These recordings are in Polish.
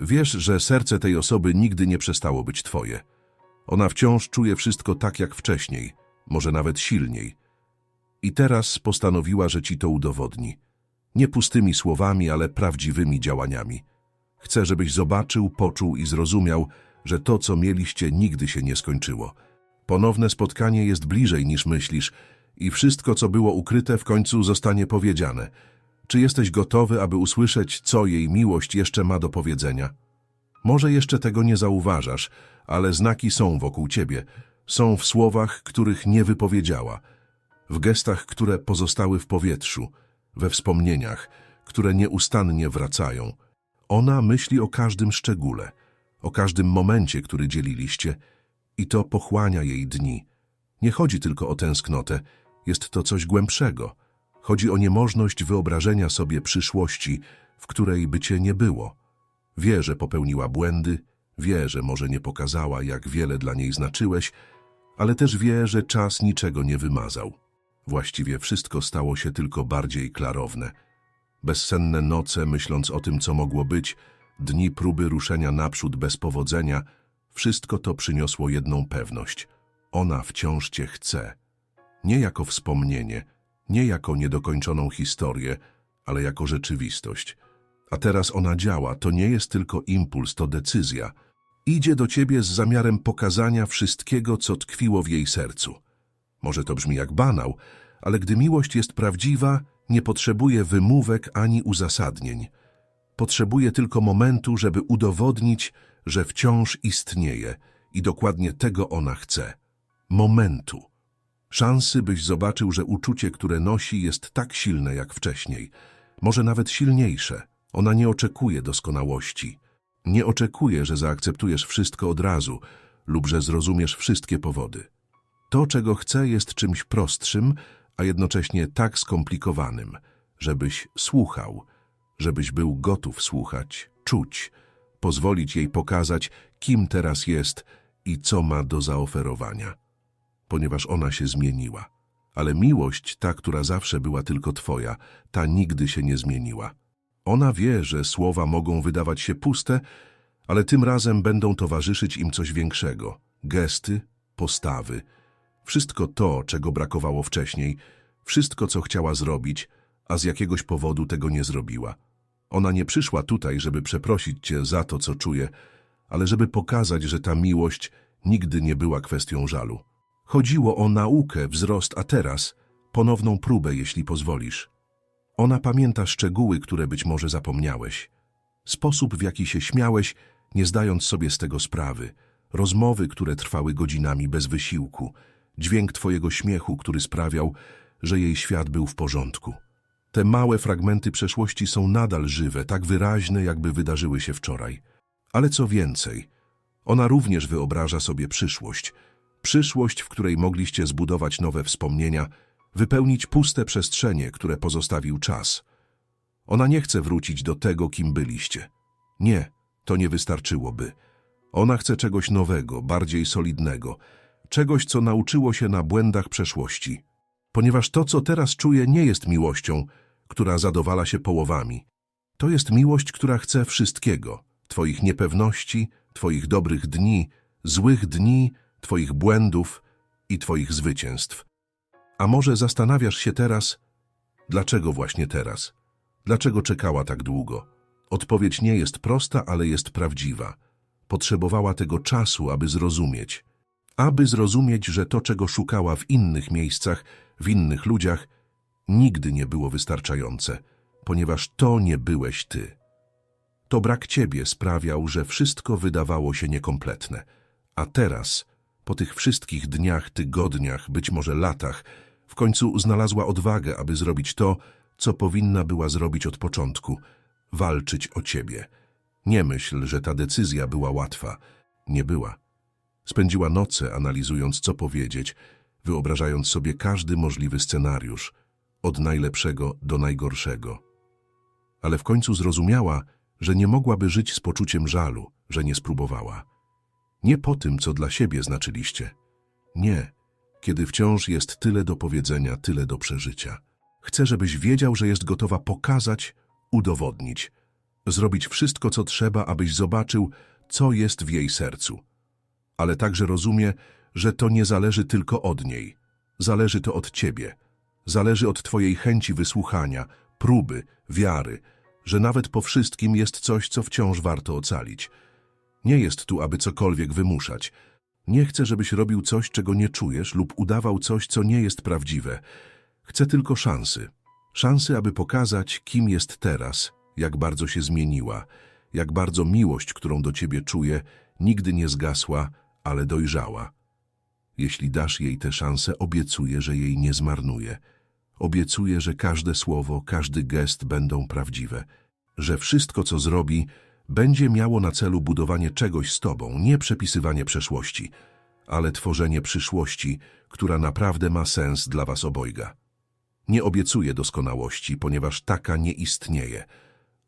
Wiesz, że serce tej osoby nigdy nie przestało być twoje. Ona wciąż czuje wszystko tak jak wcześniej, może nawet silniej. I teraz postanowiła, że ci to udowodni. Nie pustymi słowami, ale prawdziwymi działaniami. Chcę, żebyś zobaczył, poczuł i zrozumiał, że to, co mieliście, nigdy się nie skończyło. Ponowne spotkanie jest bliżej niż myślisz i wszystko, co było ukryte, w końcu zostanie powiedziane. Czy jesteś gotowy, aby usłyszeć, co jej miłość jeszcze ma do powiedzenia? Może jeszcze tego nie zauważasz, ale znaki są wokół ciebie. Są w słowach, których nie wypowiedziała, w gestach, które pozostały w powietrzu, we wspomnieniach, które nieustannie wracają. Ona myśli o każdym szczególe, o każdym momencie, który dzieliliście i to pochłania jej dni. Nie chodzi tylko o tęsknotę, jest to coś głębszego. Chodzi o niemożność wyobrażenia sobie przyszłości, w której by cię nie było. Wie, że popełniła błędy, wie, że może nie pokazała, jak wiele dla niej znaczyłeś, ale też wie, że czas niczego nie wymazał. Właściwie wszystko stało się tylko bardziej klarowne. Bezsenne noce, myśląc o tym, co mogło być, dni próby ruszenia naprzód bez powodzenia, wszystko to przyniosło jedną pewność. Ona wciąż cię chce. Nie jako wspomnienie, nie jako niedokończoną historię, ale jako rzeczywistość. A teraz ona działa, to nie jest tylko impuls, to decyzja. Idzie do ciebie z zamiarem pokazania wszystkiego, co tkwiło w jej sercu. Może to brzmi jak banał, ale gdy miłość jest prawdziwa, nie potrzebuje wymówek ani uzasadnień. Potrzebuje tylko momentu, żeby udowodnić, że wciąż istnieje i dokładnie tego ona chce. Momentu. Szansy, byś zobaczył, że uczucie, które nosi, jest tak silne jak wcześniej. Może nawet silniejsze. Ona nie oczekuje doskonałości. Nie oczekuje, że zaakceptujesz wszystko od razu lub że zrozumiesz wszystkie powody. To, czego chce, jest czymś prostszym, a jednocześnie tak skomplikowanym, żebyś słuchał, żebyś był gotów słuchać, czuć, pozwolić jej pokazać, kim teraz jest i co ma do zaoferowania. Ponieważ ona się zmieniła. Ale miłość, ta, która zawsze była tylko twoja, ta nigdy się nie zmieniła. Ona wie, że słowa mogą wydawać się puste, ale tym razem będą towarzyszyć im coś większego. Gesty, postawy, wszystko to, czego brakowało wcześniej, wszystko, co chciała zrobić, a z jakiegoś powodu tego nie zrobiła. Ona nie przyszła tutaj, żeby przeprosić cię za to, co czuje, ale żeby pokazać, że ta miłość nigdy nie była kwestią żalu. Chodziło o naukę, wzrost, a teraz ponowną próbę, jeśli pozwolisz. Ona pamięta szczegóły, które być może zapomniałeś. Sposób, w jaki się śmiałeś, nie zdając sobie z tego sprawy. Rozmowy, które trwały godzinami bez wysiłku. Dźwięk twojego śmiechu, który sprawiał, że jej świat był w porządku. Te małe fragmenty przeszłości są nadal żywe, tak wyraźne, jakby wydarzyły się wczoraj. Ale co więcej, ona również wyobraża sobie przyszłość. Przyszłość, w której mogliście zbudować nowe wspomnienia, wypełnić puste przestrzenie, które pozostawił czas. Ona nie chce wrócić do tego, kim byliście. Nie, to nie wystarczyłoby. Ona chce czegoś nowego, bardziej solidnego, czegoś, co nauczyło się na błędach przeszłości. Ponieważ to, co teraz czuje, nie jest miłością, która zadowala się połowami. To jest miłość, która chce wszystkiego. Twoich niepewności, Twoich dobrych dni, złych dni, Twoich błędów i Twoich zwycięstw. A może zastanawiasz się teraz, dlaczego właśnie teraz? Dlaczego czekała tak długo? Odpowiedź nie jest prosta, ale jest prawdziwa. Potrzebowała tego czasu, aby zrozumieć. Aby zrozumieć, że to, czego szukała w innych miejscach, w innych ludziach, nigdy nie było wystarczające, ponieważ to nie byłeś ty. To brak ciebie sprawiał, że wszystko wydawało się niekompletne. A teraz, po tych wszystkich dniach, tygodniach, być może latach, w końcu znalazła odwagę, aby zrobić to, co powinna była zrobić od początku – walczyć o ciebie. Nie myśl, że ta decyzja była łatwa. Nie była. Spędziła noce analizując, co powiedzieć, wyobrażając sobie każdy możliwy scenariusz, od najlepszego do najgorszego. Ale w końcu zrozumiała, że nie mogłaby żyć z poczuciem żalu, że nie spróbowała. Nie po tym, co dla siebie znaczyliście. Nie, kiedy wciąż jest tyle do powiedzenia, tyle do przeżycia. Chcę, żebyś wiedział, że jest gotowa pokazać, udowodnić, zrobić wszystko, co trzeba, abyś zobaczył, co jest w jej sercu. Ale także rozumie, że to nie zależy tylko od niej. Zależy to od ciebie. Zależy od twojej chęci wysłuchania, próby, wiary, że nawet po wszystkim jest coś, co wciąż warto ocalić. Nie jest tu, aby cokolwiek wymuszać. Nie chce, żebyś robił coś, czego nie czujesz lub udawał coś, co nie jest prawdziwe. Chce tylko szansy. Szansy, aby pokazać, kim jest teraz, jak bardzo się zmieniła, jak bardzo miłość, którą do ciebie czuje, nigdy nie zgasła, ale dojrzała. Jeśli dasz jej tę szansę, obiecuję, że jej nie zmarnuje. Obiecuję, że każde słowo, każdy gest będą prawdziwe, że wszystko, co zrobi, będzie miało na celu budowanie czegoś z tobą, nie przepisywanie przeszłości, ale tworzenie przyszłości, która naprawdę ma sens dla was obojga. Nie obiecuję doskonałości, ponieważ taka nie istnieje,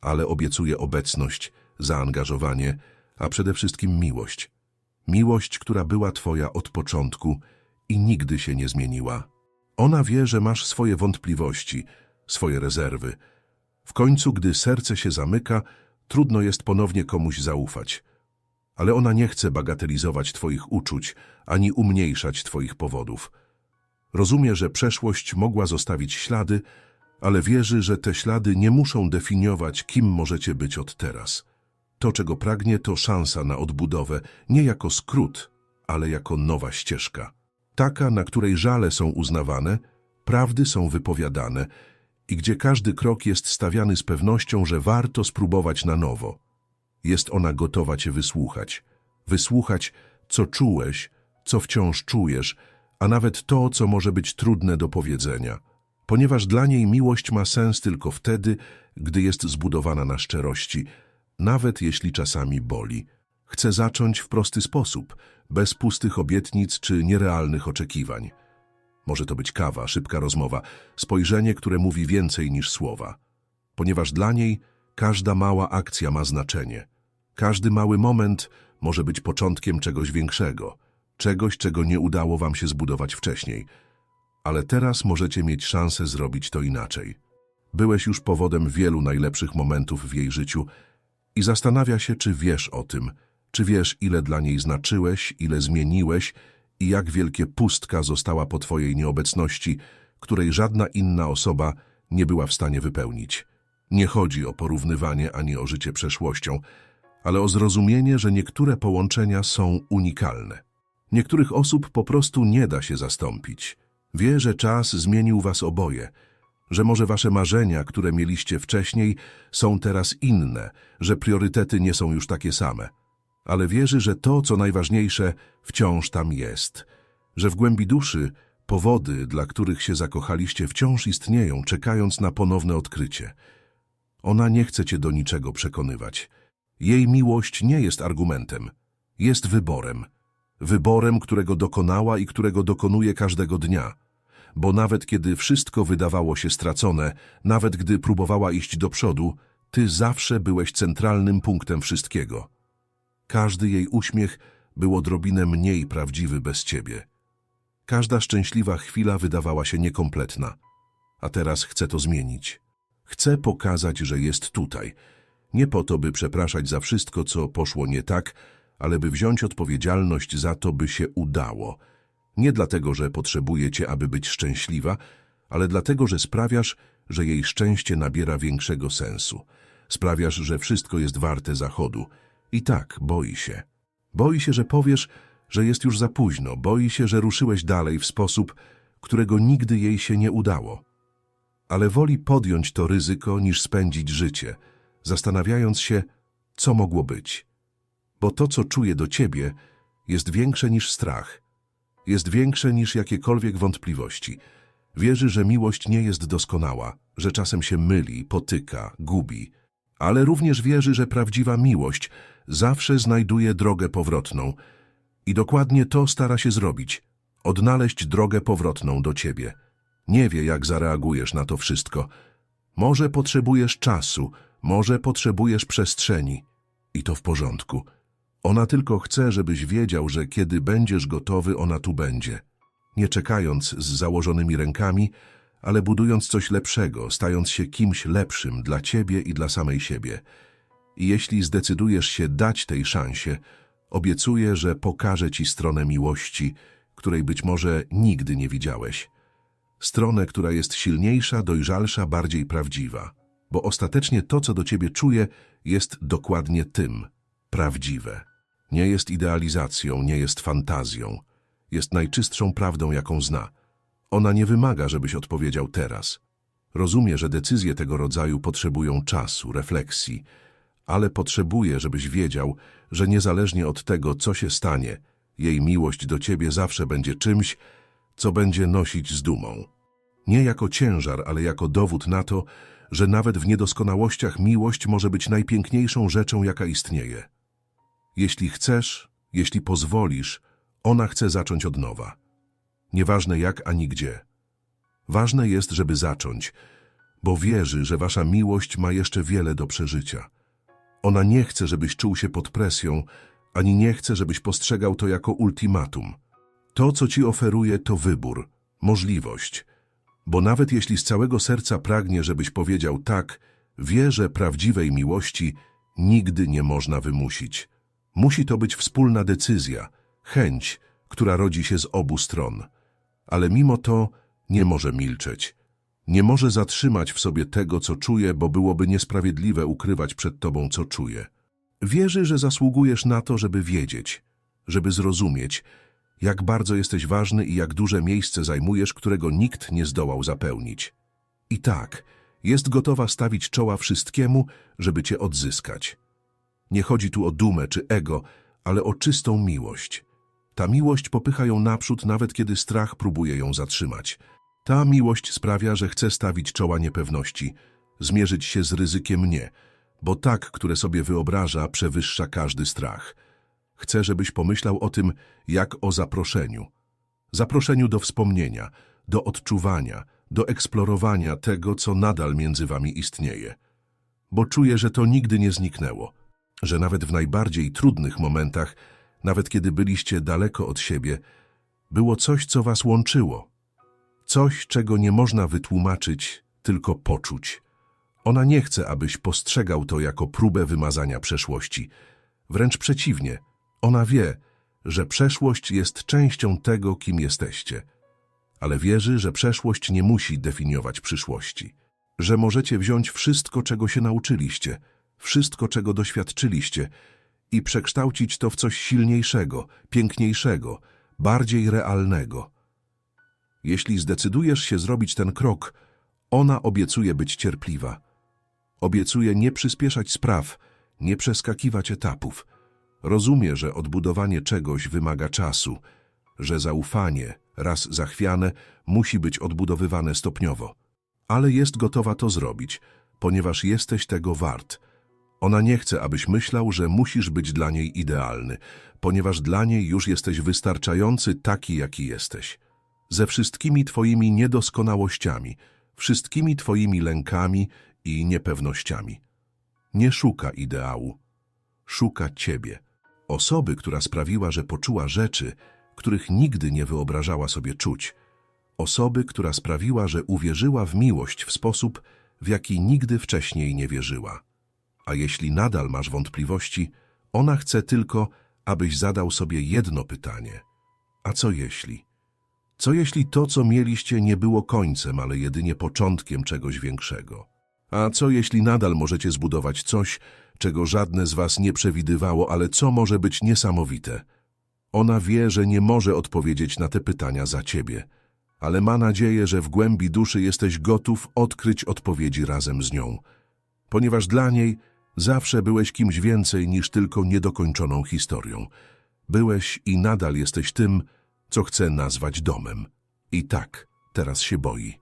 ale obiecuję obecność, zaangażowanie, a przede wszystkim miłość. Miłość, która była twoja od początku i nigdy się nie zmieniła. Ona wie, że masz swoje wątpliwości, swoje rezerwy. W końcu, gdy serce się zamyka, trudno jest ponownie komuś zaufać. Ale ona nie chce bagatelizować twoich uczuć, ani umniejszać twoich powodów. Rozumie, że przeszłość mogła zostawić ślady, ale wierzy, że te ślady nie muszą definiować, kim możecie być od teraz. To, czego pragnie, to szansa na odbudowę, nie jako skrót, ale jako nowa ścieżka. Taka, na której żale są uznawane, prawdy są wypowiadane i gdzie każdy krok jest stawiany z pewnością, że warto spróbować na nowo. Jest ona gotowa cię wysłuchać. Wysłuchać, co czułeś, co wciąż czujesz, a nawet to, co może być trudne do powiedzenia. Ponieważ dla niej miłość ma sens tylko wtedy, gdy jest zbudowana na szczerości, nawet jeśli czasami boli. Chce zacząć w prosty sposób, bez pustych obietnic czy nierealnych oczekiwań. Może to być kawa, szybka rozmowa, spojrzenie, które mówi więcej niż słowa. Ponieważ dla niej każda mała akcja ma znaczenie. Każdy mały moment może być początkiem czegoś większego, czegoś, czego nie udało wam się zbudować wcześniej. Ale teraz możecie mieć szansę zrobić to inaczej. Byłeś już powodem wielu najlepszych momentów w jej życiu i zastanawia się, czy wiesz o tym, czy wiesz, ile dla niej znaczyłeś, ile zmieniłeś i jak wielkie pustka została po twojej nieobecności, której żadna inna osoba nie była w stanie wypełnić. Nie chodzi o porównywanie ani o życie przeszłością, ale o zrozumienie, że niektóre połączenia są unikalne. Niektórych osób po prostu nie da się zastąpić. Wie, że czas zmienił was oboje, że może wasze marzenia, które mieliście wcześniej, są teraz inne, że priorytety nie są już takie same. Ale wierzy, że to, co najważniejsze, wciąż tam jest. Że w głębi duszy powody, dla których się zakochaliście, wciąż istnieją, czekając na ponowne odkrycie. Ona nie chce cię do niczego przekonywać. Jej miłość nie jest argumentem, jest wyborem. Wyborem, którego dokonała i którego dokonuje każdego dnia. Bo nawet kiedy wszystko wydawało się stracone, nawet gdy próbowała iść do przodu, ty zawsze byłeś centralnym punktem wszystkiego. Każdy jej uśmiech był odrobinę mniej prawdziwy bez ciebie. Każda szczęśliwa chwila wydawała się niekompletna. A teraz chcę to zmienić. Chcę pokazać, że jest tutaj. Nie po to, by przepraszać za wszystko, co poszło nie tak, ale by wziąć odpowiedzialność za to, by się udało. Nie dlatego, że potrzebuje cię, aby być szczęśliwa, ale dlatego, że sprawiasz, że jej szczęście nabiera większego sensu. Sprawiasz, że wszystko jest warte zachodu. I tak, boi się. Boi się, że powiesz, że jest już za późno. Boi się, że ruszyłeś dalej w sposób, którego nigdy jej się nie udało. Ale woli podjąć to ryzyko, niż spędzić życie, zastanawiając się, co mogło być. Bo to, co czuje do ciebie, jest większe niż strach. Jest większe niż jakiekolwiek wątpliwości. Wierzy, że miłość nie jest doskonała, że czasem się myli, potyka, gubi. Ale również wierzy, że prawdziwa miłość zawsze znajduje drogę powrotną. I dokładnie to stara się zrobić. Odnaleźć drogę powrotną do ciebie. Nie wie, jak zareagujesz na to wszystko. Może potrzebujesz czasu, może potrzebujesz przestrzeni. I to w porządku. Ona tylko chce, żebyś wiedział, że kiedy będziesz gotowy, ona tu będzie. Nie czekając z założonymi rękami, ale budując coś lepszego, stając się kimś lepszym dla ciebie i dla samej siebie. I jeśli zdecydujesz się dać tej szansie, obiecuję, że pokażę ci stronę miłości, której być może nigdy nie widziałeś. Stronę, która jest silniejsza, dojrzalsza, bardziej prawdziwa. Bo ostatecznie to, co do ciebie czuję, jest dokładnie tym prawdziwe. Nie jest idealizacją, nie jest fantazją. Jest najczystszą prawdą, jaką zna. Ona nie wymaga, żebyś odpowiedział teraz. Rozumie, że decyzje tego rodzaju potrzebują czasu, refleksji, ale potrzebuje, żebyś wiedział, że niezależnie od tego, co się stanie, jej miłość do ciebie zawsze będzie czymś, co będzie nosić z dumą. Nie jako ciężar, ale jako dowód na to, że nawet w niedoskonałościach miłość może być najpiękniejszą rzeczą, jaka istnieje. Jeśli chcesz, jeśli pozwolisz, ona chce zacząć od nowa. Nieważne jak ani gdzie. Ważne jest, żeby zacząć, bo wierzy, że wasza miłość ma jeszcze wiele do przeżycia. Ona nie chce, żebyś czuł się pod presją, ani nie chce, żebyś postrzegał to jako ultimatum. To, co ci oferuje, to wybór, możliwość. Bo nawet jeśli z całego serca pragnie, żebyś powiedział tak, wie, że prawdziwej miłości nigdy nie można wymusić. Musi to być wspólna decyzja, chęć, która rodzi się z obu stron. Ale mimo to nie może milczeć. Nie może zatrzymać w sobie tego, co czuje, bo byłoby niesprawiedliwe ukrywać przed tobą, co czuje. Wierzy, że zasługujesz na to, żeby wiedzieć, żeby zrozumieć, jak bardzo jesteś ważny i jak duże miejsce zajmujesz, którego nikt nie zdołał zapełnić. I tak, jest gotowa stawić czoła wszystkiemu, żeby cię odzyskać. Nie chodzi tu o dumę czy ego, ale o czystą miłość. Ta miłość popycha ją naprzód, nawet kiedy strach próbuje ją zatrzymać. Ta miłość sprawia, że chce stawić czoła niepewności, zmierzyć się z ryzykiem nie, bo tak, które sobie wyobraża, przewyższa każdy strach. Chce, żebyś pomyślał o tym jak o zaproszeniu. Zaproszeniu do wspomnienia, do odczuwania, do eksplorowania tego, co nadal między wami istnieje. Bo czuję, że to nigdy nie zniknęło, że nawet w najbardziej trudnych momentach, nawet kiedy byliście daleko od siebie, było coś, co was łączyło. Coś, czego nie można wytłumaczyć, tylko poczuć. Ona nie chce, abyś postrzegał to jako próbę wymazania przeszłości. Wręcz przeciwnie, ona wie, że przeszłość jest częścią tego, kim jesteście. Ale wierzy, że przeszłość nie musi definiować przyszłości. Że możecie wziąć wszystko, czego się nauczyliście, wszystko, czego doświadczyliście i przekształcić to w coś silniejszego, piękniejszego, bardziej realnego. Jeśli zdecydujesz się zrobić ten krok, ona obiecuje być cierpliwa. Obiecuje nie przyspieszać spraw, nie przeskakiwać etapów. Rozumie, że odbudowanie czegoś wymaga czasu, że zaufanie, raz zachwiane, musi być odbudowywane stopniowo. Ale jest gotowa to zrobić, ponieważ jesteś tego wart. Ona nie chce, abyś myślał, że musisz być dla niej idealny, ponieważ dla niej już jesteś wystarczający taki, jaki jesteś. Ze wszystkimi twoimi niedoskonałościami, wszystkimi twoimi lękami i niepewnościami. Nie szuka ideału, szuka ciebie. Osoby, która sprawiła, że poczuła rzeczy, których nigdy nie wyobrażała sobie czuć. Osoby, która sprawiła, że uwierzyła w miłość w sposób, w jaki nigdy wcześniej nie wierzyła. A jeśli nadal masz wątpliwości, ona chce tylko, abyś zadał sobie jedno pytanie. A co jeśli? Co jeśli to, co mieliście, nie było końcem, ale jedynie początkiem czegoś większego? A co jeśli nadal możecie zbudować coś, czego żadne z was nie przewidywało, ale co może być niesamowite? Ona wie, że nie może odpowiedzieć na te pytania za ciebie, ale ma nadzieję, że w głębi duszy jesteś gotów odkryć odpowiedzi razem z nią, ponieważ dla niej zawsze byłeś kimś więcej niż tylko niedokończoną historią. Byłeś i nadal jesteś tym, co chce nazwać domem. I tak, teraz się boi.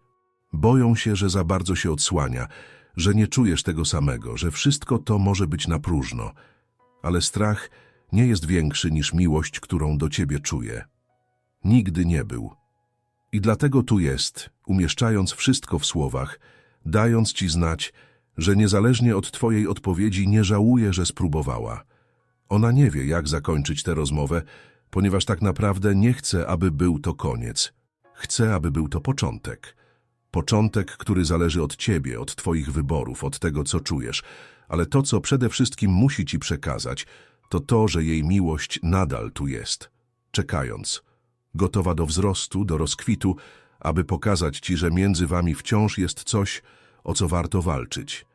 Boją się, że za bardzo się odsłania, że nie czujesz tego samego, że wszystko to może być na próżno. Ale strach nie jest większy niż miłość, którą do ciebie czuje. Nigdy nie był. I dlatego tu jest, umieszczając wszystko w słowach, dając ci znać, że niezależnie od twojej odpowiedzi nie żałuje, że spróbowała. Ona nie wie, jak zakończyć tę rozmowę, ponieważ tak naprawdę nie chce, aby był to koniec. Chce, aby był to początek. Początek, który zależy od ciebie, od twoich wyborów, od tego, co czujesz. ale to, co przede wszystkim musi ci przekazać, to to, że jej miłość nadal tu jest, czekając, gotowa do wzrostu, do rozkwitu, aby pokazać ci, że między wami wciąż jest coś, o co warto walczyć.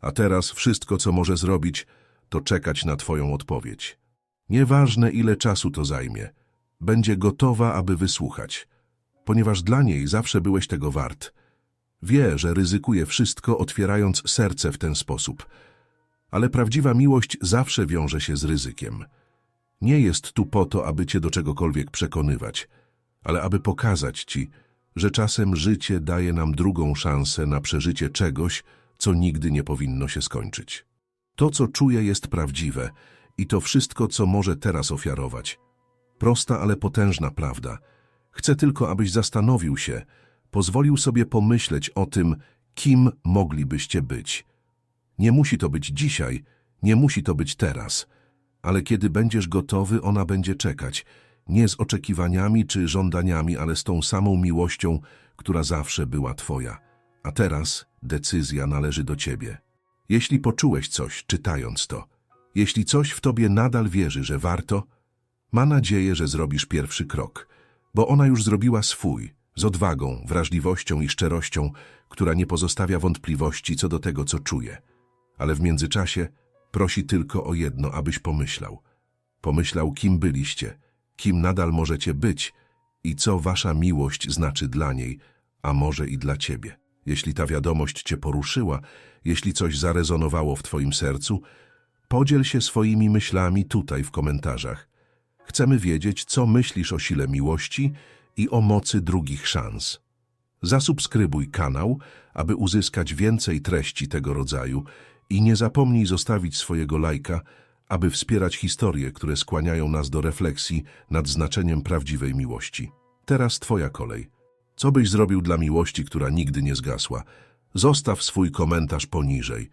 A teraz wszystko, co może zrobić, to czekać na twoją odpowiedź. Nieważne, ile czasu to zajmie, będzie gotowa, aby wysłuchać, ponieważ dla niej zawsze byłeś tego wart. Wie, że ryzykuje wszystko, otwierając serce w ten sposób. Ale prawdziwa miłość zawsze wiąże się z ryzykiem. Nie jest tu po to, aby cię do czegokolwiek przekonywać, ale aby pokazać ci, że czasem życie daje nam drugą szansę na przeżycie czegoś, co nigdy nie powinno się skończyć. To, co czuję, jest prawdziwe i to wszystko, co może teraz ofiarować. Prosta, ale potężna prawda. Chcę tylko, abyś zastanowił się, pozwolił sobie pomyśleć o tym, kim moglibyście być. Nie musi to być dzisiaj, nie musi to być teraz, ale kiedy będziesz gotowy, ona będzie czekać, nie z oczekiwaniami czy żądaniami, ale z tą samą miłością, która zawsze była twoja. A teraz decyzja należy do ciebie. Jeśli poczułeś coś, czytając to, jeśli coś w tobie nadal wierzy, że warto, ma nadzieję, że zrobisz pierwszy krok, bo ona już zrobiła swój, z odwagą, wrażliwością i szczerością, która nie pozostawia wątpliwości co do tego, co czuje. Ale w międzyczasie prosi tylko o jedno, abyś pomyślał. Pomyślał, kim byliście, kim nadal możecie być i co wasza miłość znaczy dla niej, a może i dla ciebie. Jeśli ta wiadomość cię poruszyła, jeśli coś zarezonowało w twoim sercu, podziel się swoimi myślami tutaj w komentarzach. Chcemy wiedzieć, co myślisz o sile miłości i o mocy drugich szans. Zasubskrybuj kanał, aby uzyskać więcej treści tego rodzaju i nie zapomnij zostawić swojego lajka, aby wspierać historie, które skłaniają nas do refleksji nad znaczeniem prawdziwej miłości. Teraz twoja kolej. Co byś zrobił dla miłości, która nigdy nie zgasła? Zostaw swój komentarz poniżej.